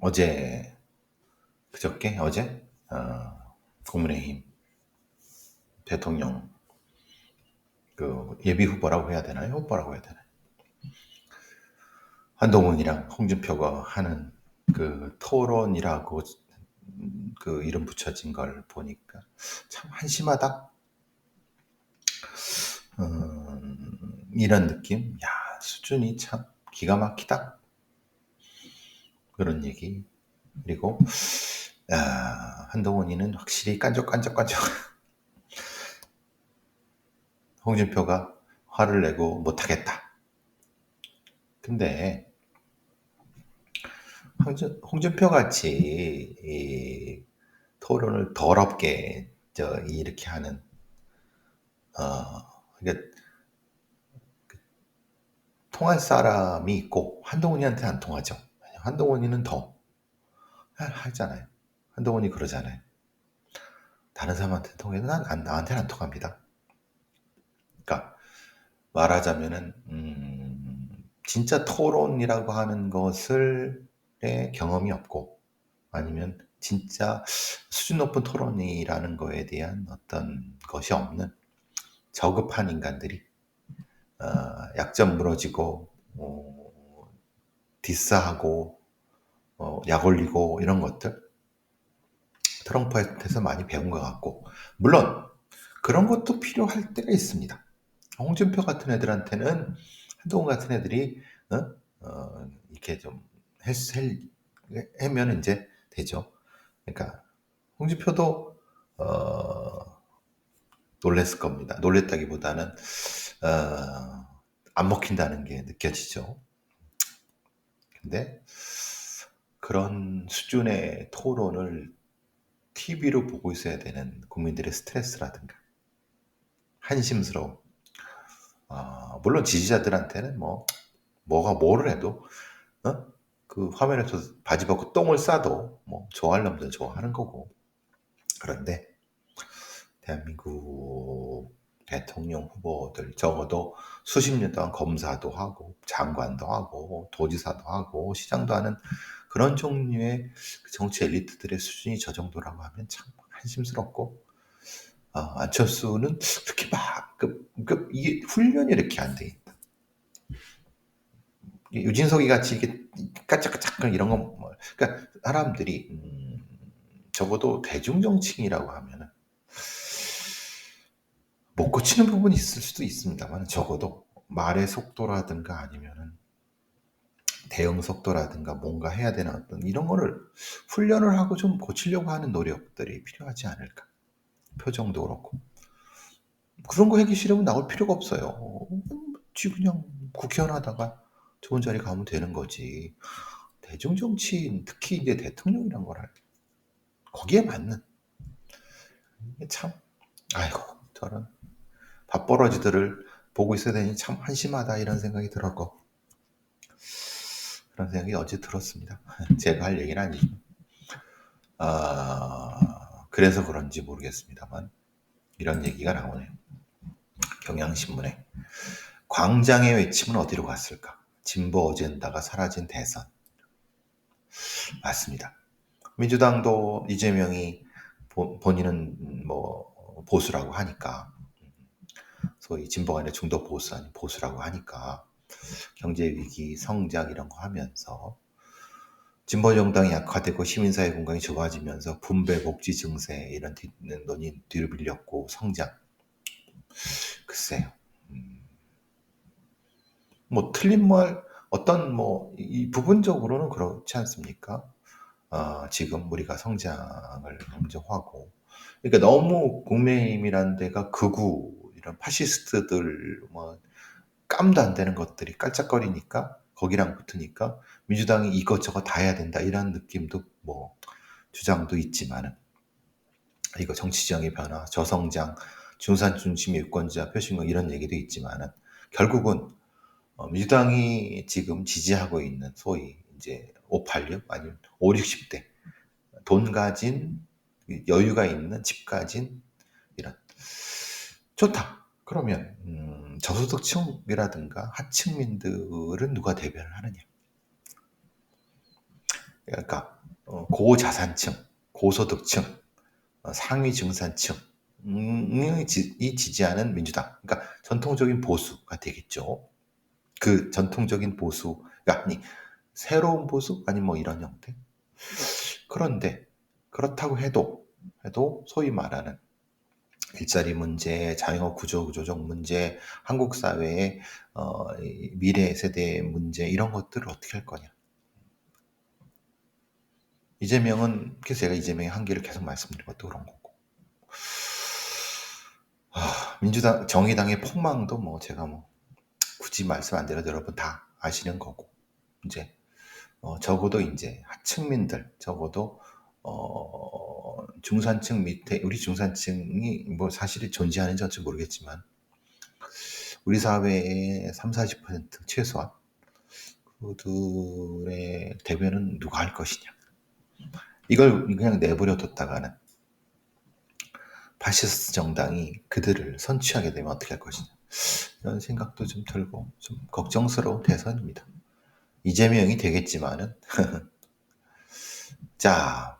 어제 그저께 어제 어, 국민의힘 대통령 그 예비 후보라고 해야 되나요? 후보라고 해야 되나요? 한동훈이랑 홍준표가 하는 그 토론이라고 그 이름 붙여진 걸 보니까 참 한심하다. 음, 이런 느낌. 야 수준이 참 기가 막히다. 그런 얘기. 그리고 아, 한동훈이는 확실히 깐족깐족깐족. 홍준표가 화를 내고 못하겠다. 근데 홍준, 홍준표 같이 토론을 더럽게 저 이렇게 하는 어 그러니까 그 통할 사람이 있고 한동훈이한테 안 통하죠. 한동훈이는 더 하잖아요. 한동훈이 그러잖아요. 다른 사람한테 통해도 난 안, 나한테는 안 통합니다. 그러니까 말하자면은 음, 진짜 토론이라고 하는 것을 경험이 없고 아니면 진짜 수준 높은 토론이라는 거에 대한 어떤 것이 없는 저급한 인간들이 어, 약점 무너지고 어, 디스하고 어, 약 올리고 이런 것들 트럼프한테서 많이 배운 것 같고 물론 그런 것도 필요할 때가 있습니다. 홍준표 같은 애들한테는 한동훈 같은 애들이 어? 어, 이렇게 좀 했, 하면 이제 되죠. 그러니까 홍준표도 어, 놀랬을 겁니다. 놀랬다기보다는 어, 안 먹힌다는 게 느껴지죠. 근데 그런 수준의 토론을 TV로 보고 있어야 되는 국민들의 스트레스라든가 한심스러움. 어, 물론 지지자들한테는 뭐 뭐가 뭐를 해도 어? 그 화면에서 바지 벗고 똥을 싸도 뭐 좋아할 놈들 좋아하는 거고 그런데 대한민국 대통령 후보들 적어도 수십 년 동안 검사도 하고 장관도 하고 도지사도 하고 시장도 하는 그런 종류의 그 정치 엘리트들의 수준이 저 정도라고 하면 참 한심스럽고 어, 안철수는 그렇게 막 그, 그, 이게 훈련이 이렇게 안 돼 있다. 유진석이 같이 이게 까짝까짝 이런 거, 뭐, 그러니까 사람들이 음, 적어도 대중정치인이라고 하면은 못 고치는 부분이 있을 수도 있습니다만 적어도 말의 속도라든가 아니면은 대응 속도라든가 뭔가 해야 되는 어떤 이런 거를 훈련을 하고 좀 고치려고 하는 노력들이 필요하지 않을까. 표정도 그렇고. 그런 거 하기 싫으면 나올 필요가 없어요. 지 그냥 국회의원 하다가 좋은 자리 가면 되는 거지. 대중정치인, 특히 이제 대통령이란 걸 할, 거기에 맞는. 참, 아이고, 저런 밥벌어지들을 보고 있어야 되니 참 한심하다 이런 생각이 들었고. 그런 생각이 어제 들었습니다. 제가 할 얘기는 아니죠. 아, 그래서 그런지 모르겠습니다만, 이런 얘기가 나오네요. 경향신문에. 광장의 외침은 어디로 갔을까? 진보 어젠다가 사라진 대선. 맞습니다. 민주당도 이재명이 본인은 뭐 보수라고 하니까 소위 진보가 아니라 중도 보수 아닌 보수라고 하니까 경제 위기, 성장 이런 거 하면서 진보 정당이 약화되고 시민사회 공간이 좁아지면서 분배 복지 증세 이런 논의 뒤로 밀렸고 성장 글쎄요. 뭐 틀린 말 어떤 뭐 이 부분적으로는 그렇지 않습니까? 어, 지금 우리가 성장을 강조하고 그러니까 너무 국민의힘이라는 데가 극우 이런 파시스트들 뭐 깜도 안 되는 것들이 깔짝거리니까 거기랑 붙으니까 민주당이 이것저것 다 해야 된다 이런 느낌도 뭐 주장도 있지만은 이거 정치적인 변화, 저성장, 중산 중심의 유권자 표심과 이런 얘기도 있지만은 결국은 어, 민주당이 지금 지지하고 있는 소위 이제 586 아니면 5, 60대 돈 가진 여유가 있는 집 가진 이런 좋다. 그러면 음, 저소득층이라든가 하층민들은 누가 대변을 하느냐? 그러니까 어, 고자산층, 고소득층, 어, 상위 증산층 이 지지하는 민주당, 그러니까 전통적인 보수가 되겠죠. 그 전통적인 보수, 그러니까 아니 새로운 보수 아니 뭐 이런 형태. 그런데 그렇다고 해도 해도 소위 말하는 일자리 문제, 자영업 구조 조정 문제, 한국 사회의 어, 미래 세대 문제 이런 것들을 어떻게 할 거냐. 이재명은 그래서 제가 이재명의 한계를 계속 말씀드린 것도 그런 거고. 아, 민주당 정의당의 폭망도 뭐 제가 뭐 굳이 말씀 안 드려도 여러분 다 아시는 거고 이제 어, 적어도 이제 하층민들 적어도 어, 중산층 밑에 우리 중산층이 뭐 사실이 존재하는지 어찌 모르겠지만 우리 사회의 3, 40% 최소한 그들의 대변은 누가 할 것이냐. 이걸 그냥 내버려 뒀다가는 파시스트 정당이 그들을 선취하게 되면 어떻게 할 것이냐. 이런 생각도 좀 들고 좀 걱정스러운 대선입니다. 이재명이 되겠지만은. 자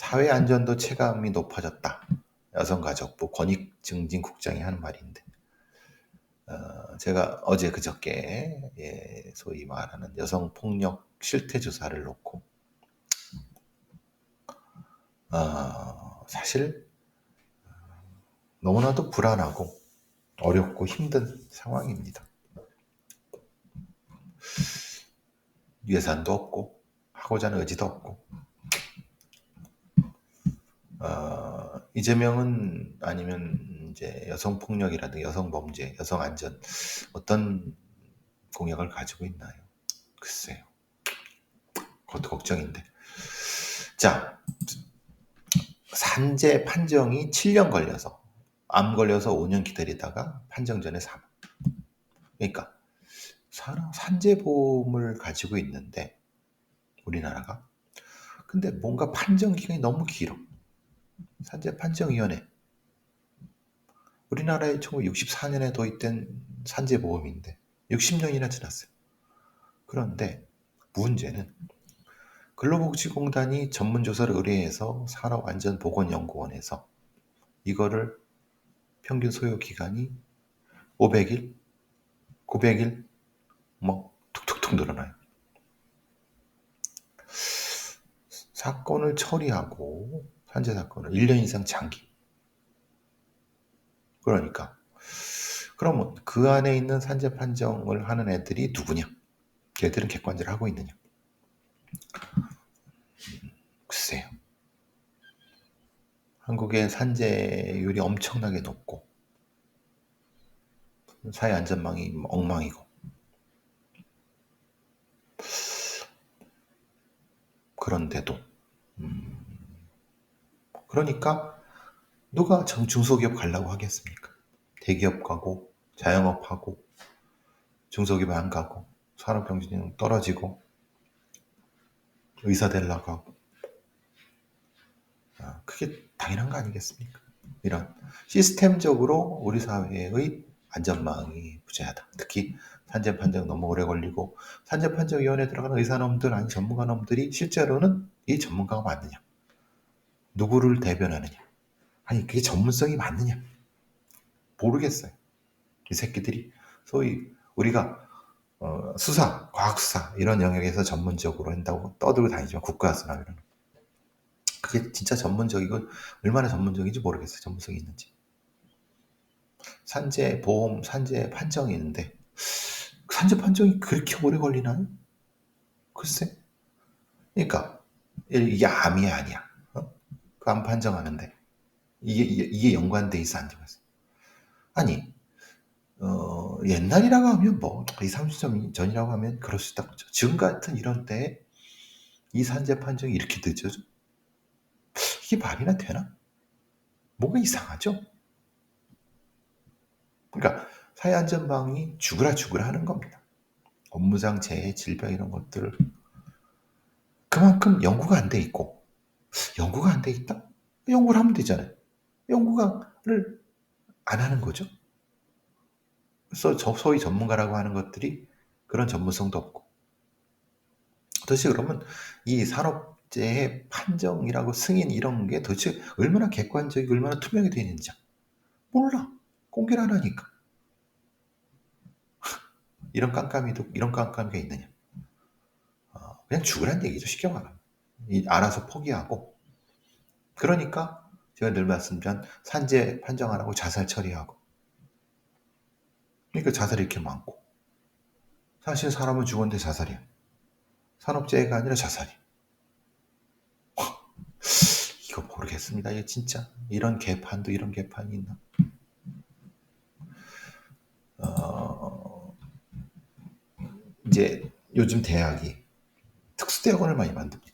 사회 안전도 체감이 높아졌다. 여성가족부 권익증진국장이 하는 말인데 어, 제가 어제 그저께 예, 소위 말하는 여성 폭력 실태 조사를 놓고 어, 사실 너무나도 불안하고 어렵고 힘든 상황입니다. 예산도 없고 하고자 하는 의지도 없고 어, 이재명은 아니면 이제 여성 폭력이라든가 여성 범죄, 여성 안전 어떤 공약을 가지고 있나요? 글쎄요. 그것도 걱정인데. 자, 산재 판정이 7년 걸려서 암 걸려서 5년 기다리다가 판정 전에 사망. 그러니까 산재 보험을 가지고 있는데 우리나라가 근데 뭔가 판정 기간이 너무 길어. 산재 판정위원회. 우리나라에 1964년에 도입된 산재보험인데 60년이나 지났어요. 그런데 문제는 근로복지공단이 전문조사를 의뢰해서 산업안전보건연구원에서 이거를 평균 소요 기간이 500일, 900일, 뭐 툭툭툭 늘어나요. 사건을 처리하고 산재 사건을 1년 이상 장기. 그러니까 그러면 그 안에 있는 산재 판정을 하는 애들이 누구냐? 걔들은 객관제를 하고 있느냐? 글쎄요. 한국의 산재율이 엄청나게 높고 사회 안전망이 엉망이고 그런데도 음, 그러니까 누가 중소기업 가려고 하겠습니까? 대기업 가고 자영업 하고 중소기업 안 가고 산업경제력 떨어지고 의사 되려고 하고 아, 그게 당연한 거 아니겠습니까? 이런 시스템적으로 우리 사회의 안전망이 부재하다. 특히 산재 판정 너무 오래 걸리고 산재 판정 위원회 들어가는 의사놈들 아니 전문가놈들이 실제로는 이 전문가가 맞느냐? 누구를 대변하느냐? 아니 그게 전문성이 맞느냐? 모르겠어요. 이 새끼들이 소위 우리가 어, 수사, 과학수사 이런 영역에서 전문적으로 한다고 떠들고 다니지만 국가수나 이런 그게 진짜 전문적이고 얼마나 전문적인지 모르겠어요. 전문성이 있는지. 산재 보험, 산재 판정이 있는데 산재 판정이 그렇게 오래 걸리나요? 글쎄. 그러니까 이게 암이 아니야. 어? 그암 판정하는데 이게 이게 연관돼 있어 안 되고 있어. 아니 어, 옛날이라고 하면 뭐 2, 30년 전이라고 하면 그럴 수 있다. 지금 같은 이런 때에 이 산재 판정이 이렇게 늦어져? 이게 말이나 되나? 뭔가 이상하죠? 그러니까 사회안전망이 죽으라 죽으라 하는 겁니다. 업무상 재해, 질병 이런 것들을 그만큼 연구가 안 돼 있고 연구가 안 돼 있다? 연구를 하면 되잖아요. 연구가를 안 하는 거죠. 그래서 소위 전문가라고 하는 것들이 그런 전문성도 없고 도대체 그러면 이 산업재해 판정이라고 승인 이런 게 도대체 얼마나 객관적이고 얼마나 투명이 되어 있는지 몰라. 공개를 안 하니까. 이런 깜깜이도 이런 깜깜이가 있느냐? 어, 그냥 죽으란 얘기죠. 쉽게 말하면. 알아서 포기하고. 그러니까 제가 늘 말씀드린 산재 판정 안 하고 자살 처리하고. 그러니까 자살이 이렇게 많고. 사실 사람은 죽었는데 자살이야. 산업재해가 아니라 자살이. 이거 모르겠습니다. 이게 진짜 이런 개판도 이런 개판이 있나? 어, 이제 요즘 대학이 특수대학원을 많이 만듭니다.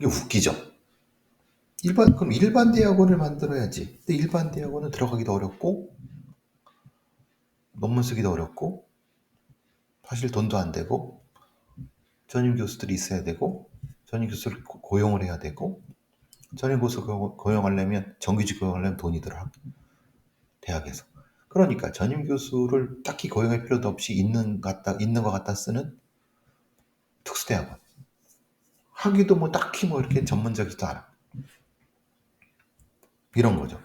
이게 웃기죠? 일반, 그럼 일반 대학원을 만들어야지. 근데 일반 대학원은 들어가기도 어렵고, 논문 쓰기도 어렵고, 사실 돈도 안 되고, 전임 교수들이 있어야 되고, 전임 교수를 고용을 해야 되고, 전임 교수 고용하려면, 정규직 고용하려면 돈이 들어. 대학에서. 그러니까 전임 교수를 딱히 고용할 필요도 없이 있는 같다 있는 것 같다 쓰는 특수대학원. 하기도 뭐 딱히 뭐 이렇게 전문적이지도 않아. 이런 거죠.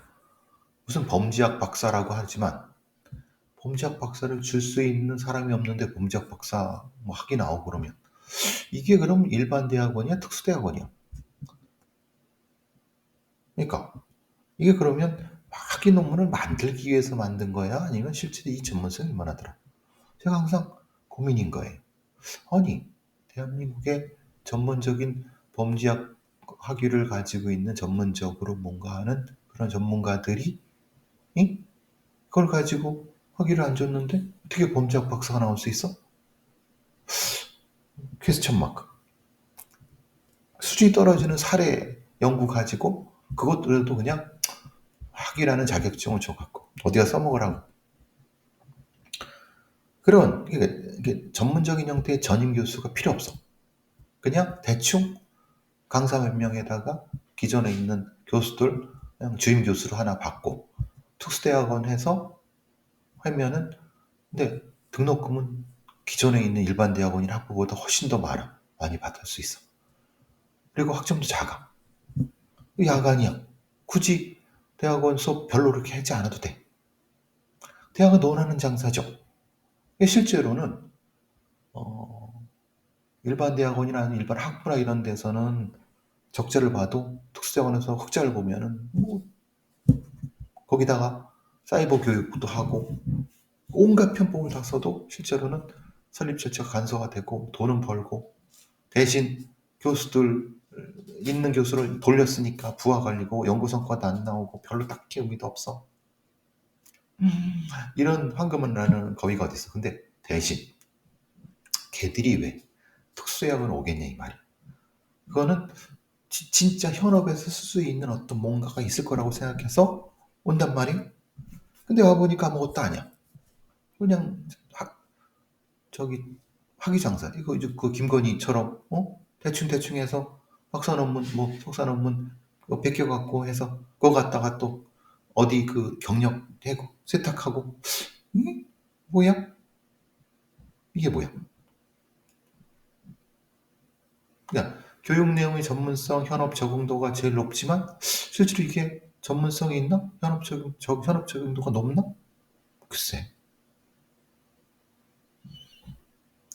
무슨 범죄학 박사라고 하지만 범죄학 박사를 줄 수 있는 사람이 없는데 범죄학 박사 뭐 학위 나오고 그러면 이게 그럼 일반 대학원이야 특수대학원이야. 그러니까 이게 그러면 학위 논문을 만들기 위해서 만든 거야? 아니면 실제로 이 전문성이 얼마나 더라? 제가 항상 고민인 거예요. 아니, 대한민국의 전문적인 범죄학 학위를 가지고 있는 전문적으로 뭔가 하는 그런 전문가들이 이? 그걸 가지고 학위를 안 줬는데 어떻게 범죄학 박사가 나올 수 있어? 퀘스천 마크. 수준이 떨어지는 사례 연구 가지고 그것들도 그냥 학위라는 자격증을 줘갖고 어디가 써먹으라고. 그런 이게 전문적인 형태의 전임 교수가 필요 없어. 그냥 대충 강사 몇 명에다가 기존에 있는 교수들 그냥 주임 교수로 하나 받고 특수대학원 해서 하면은 근데 등록금은 기존에 있는 일반 대학원이나 학부보다 훨씬 더 많아. 많이 받을 수 있어. 그리고 학점도 작아. 야간이야. 굳이 대학원 수업 별로 그렇게 하지 않아도 돼. 대학은 논하는 장사죠. 실제로는 어, 일반 대학원이나 일반 학부나 이런 데서는 적자를 봐도 특수대학원에서 흑자를 보면은 뭐 거기다가 사이버 교육도 하고 온갖 편법을 다 써도 실제로는 설립 절차가 간소화 되고 돈은 벌고 대신 교수들 있는 교수를 돌렸으니까 부하 걸리고 연구 성과도 안 나오고 별로 딱히 의미도 없어. 음. 이런 황금은 나는 거위가 어딨어. 근데 대신 걔들이 왜 특수학원 오겠냐 이 말이야. 그거는 지, 진짜 현업에서 쓸 수 있는 어떤 뭔가가 있을 거라고 생각해서 온단 말이야. 근데 와보니까 아무것도 아니야. 그냥 학, 저기 학위장사 이거 이제 그 김건희처럼 어 대충 대충 해서 박사 논문, 뭐 석사 논문 베껴 갖고 해서 그거 갖다가 또 어디 그 경력 대고 세탁하고 음? 뭐야? 이게 뭐야? 그러니까 교육 내용의 전문성, 현업 적응도가 제일 높지만 실제로 이게 전문성이 있나? 현업 적응, 저, 현업 적응도가 높나? 글쎄.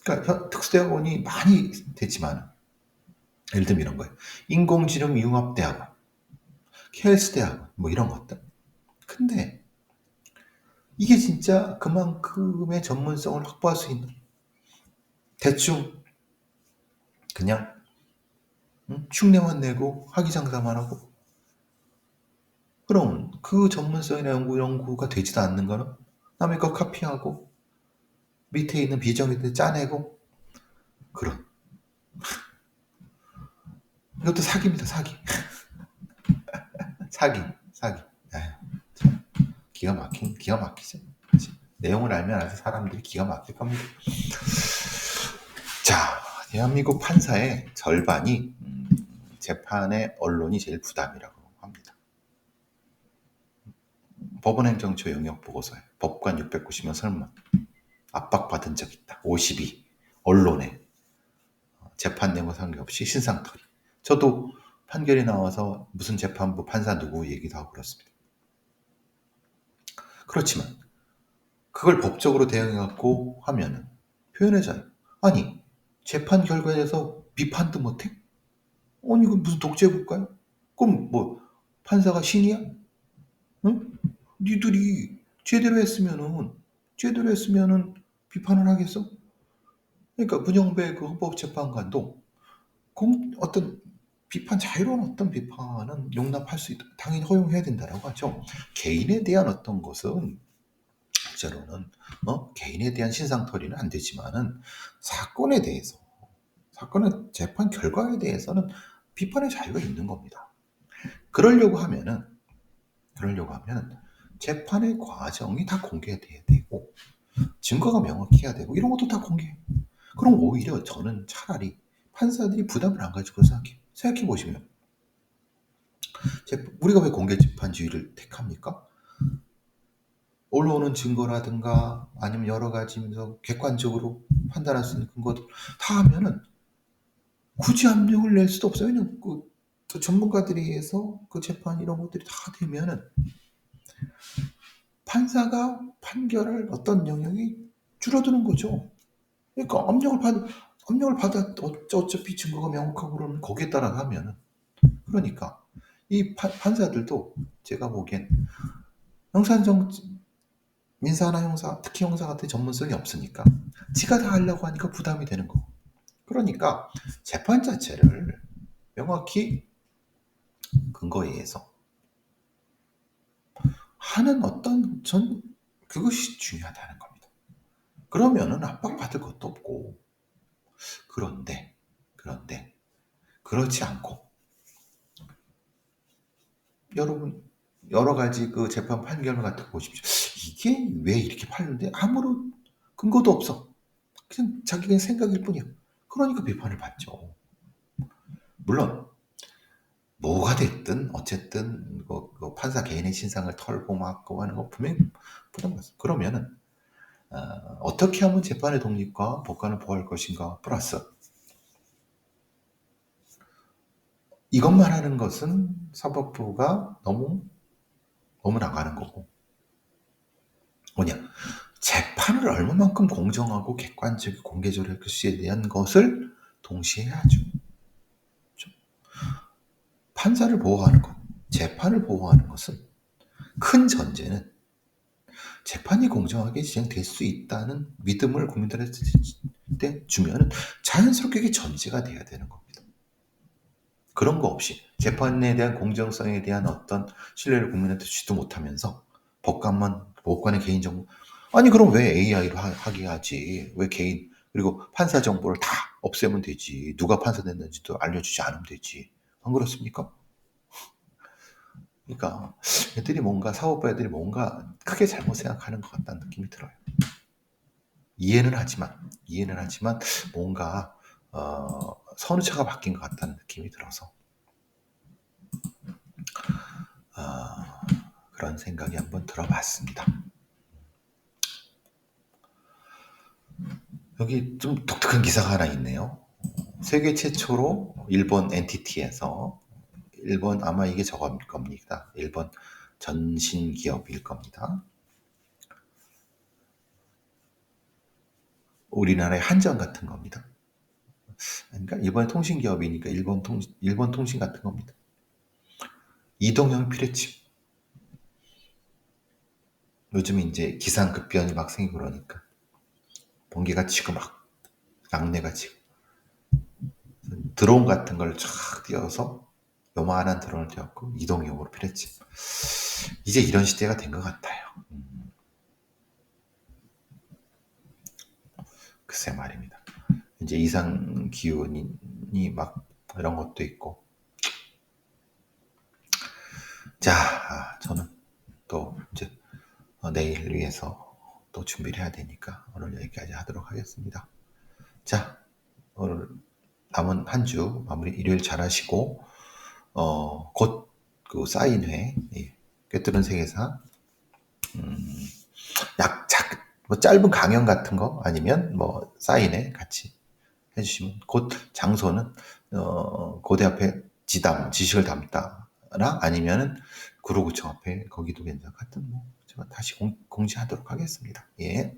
그러니까 특수대학원이 많이 됐지만 예를 들면 이런 거예요. 인공지능 융합대학원, 켈스대학원, 뭐 이런 것들. 근데 이게 진짜 그만큼의 전문성을 확보할 수 있는 대충 그냥 흉내만 내고 학위장사만 하고 그럼 그 전문성이나 연구, 연구가 되지도 않는 거는 남의 거 카피하고 밑에 있는 비정의들 짜내고 그런 이것도 사기입니다, 사기. 사기, 사기. 에휴, 기가 막힌, 기가 막히죠. 내용을 알면 아주 사람들이 기가 막힐 겁니다. 자, 대한민국 판사의 절반이 음, 재판의 언론이 제일 부담이라고 합니다. 법원행정처 영역 보고서에 법관 690명 설문 압박받은 적 있다. 52. 언론에 재판 내용 상관없이 신상털이. 저도 판결이 나와서 무슨 재판부 판사 누구 얘기도 하고 그렇습니다. 그렇지만 그걸 법적으로 대응해갖고 하면은 표현의 자유. 아니 재판 결과에 대해서 비판도 못해? 아니 이거 무슨 독재국가야? 그럼 뭐 판사가 신이야? 응? 니들이 제대로 했으면은 제대로 했으면은 비판을 하겠어? 그러니까 문영배 그 헌법재판관도 공, 어떤 비판 자유로운 어떤 비판은 용납할 수 있다. 당연히 허용해야 된다라고 하죠. 개인에 대한 어떤 것은 실제로는 어? 개인에 대한 신상털이는 안 되지만은 사건에 대해서 사건의 재판 결과에 대해서는 비판의 자유가 있는 겁니다. 그러려고 하면은 그러려고 하면 재판의 과정이 다 공개돼야 되고 증거가 명확해야 되고 이런 것도 다 공개. 그럼 오히려 저는 차라리 판사들이 부담을 안 가지고 생각해 생각해 보시면 우리가 왜 공개 재판주의를 택합니까? 올라오는 증거라든가 아니면 여러 가지 객관적으로 판단할 수 있는 근거들 다 하면은 굳이 압력을 낼 수도 없어요. 왜냐면 그 전문가들이 해서 그 재판 이런 것들이 다 되면은 판사가 판결할 어떤 영역이 줄어드는 거죠. 그러니까 압력을 받 압력을 받아 어차피 증거가 명확하고 그러면 거기에 따라 하면은 그러니까 이 파, 판사들도 제가 보기엔 형사정 민사나 형사 특히 형사 같은 전문성이 없으니까 지가 다 하려고 하니까 부담이 되는 거. 그러니까 재판 자체를 명확히 근거에 의해서 하는 어떤 전 그것이 중요하다는 겁니다. 그러면은 압박받을 것도 없고 그런데 그런데 그렇지 않고 여러분 여러 가지 그 재판 판결 같은 거 보십시오. 이게 왜 이렇게 팔는데 아무런 근거도 없어. 그냥 자기 가 생각일 뿐이야. 그러니까 비판을 받죠. 물론 뭐가 됐든 어쨌든 그, 그 판사 개인의 신상을 털고 막고 하는 거 분명히 부담받습니다. 그러면은 어, 떻게 하면 재판의 독립과 법관을 보호할 것인가 플러스 이것만 하는 것은 사법부가 너무 너무 나가는 거고 뭐냐 재판을 얼마만큼 공정하고 객관적이고 공개적으로 할 것에 대한 것을 동시에 해야죠. 판사를 보호하는 것, 재판을 보호하는 것은 큰 전제는 재판이 공정하게 진행될 수 있다는 믿음을 국민들한테 주면 자연스럽게 전제가 돼야 되는 겁니다. 그런 거 없이 재판에 대한 공정성에 대한 어떤 신뢰를 국민한테 주지도 못하면서 법관만 법관의 개인정보 아니 그럼 왜 AI로 하, 게 하지 왜 개인 그리고 판사 정보를 다 없애면 되지 누가 판사 됐는지도 알려주지 않으면 되지 안 그렇습니까? 그러니까 애들이 뭔가 사업부 애들이 뭔가 크게 잘못 생각하는 것 같다는 느낌이 들어요. 이해는 하지만 이해는 하지만 뭔가 어, 선우차가 바뀐 것 같다는 느낌이 들어서 어, 그런 생각이 한번 들어봤습니다. 여기 좀 독특한 기사가 하나 있네요. 세계 최초로 일본 엔티티에서 일본 아마 이게 저거일 겁니다. 일본 전신 기업일 겁니다. 우리나라의 한전 같은 겁니다. 그러니까 일본 통신 기업이니까 일본 통 일본 통신 같은 겁니다. 이동형 피레칩. 요즘 이제 기상급변이 막 생기고 그러니까 번개가 치고 막 낙내가 치고 드론 같은 걸 쫙 띄어서 요만한 드론을 띄웠고 이동용으로 필했지. 이제 이런 시대가 된 것 같아요. 음. 글쎄 말입니다. 이제 이상 기온이 막 이런 것도 있고. 자, 저는 또 이제 내일 위해서 또 준비를 해야 되니까 오늘 여기까지 하도록 하겠습니다. 자, 오늘 남은 한 주 마무리 일요일 잘 하시고, 어, 곧 그 사인회, 예, 꿰뚫은 세계사, 음, 약, 작, 뭐 짧은 강연 같은 거 아니면 뭐 사인회 같이 해주시면 곧 장소는, 어, 고대 앞에 지담, 지식을 담다나 아니면은 구로구청 앞에 거기도 괜찮 같은 뭐 제가 다시 공, 지하도록 하겠습니다. 예.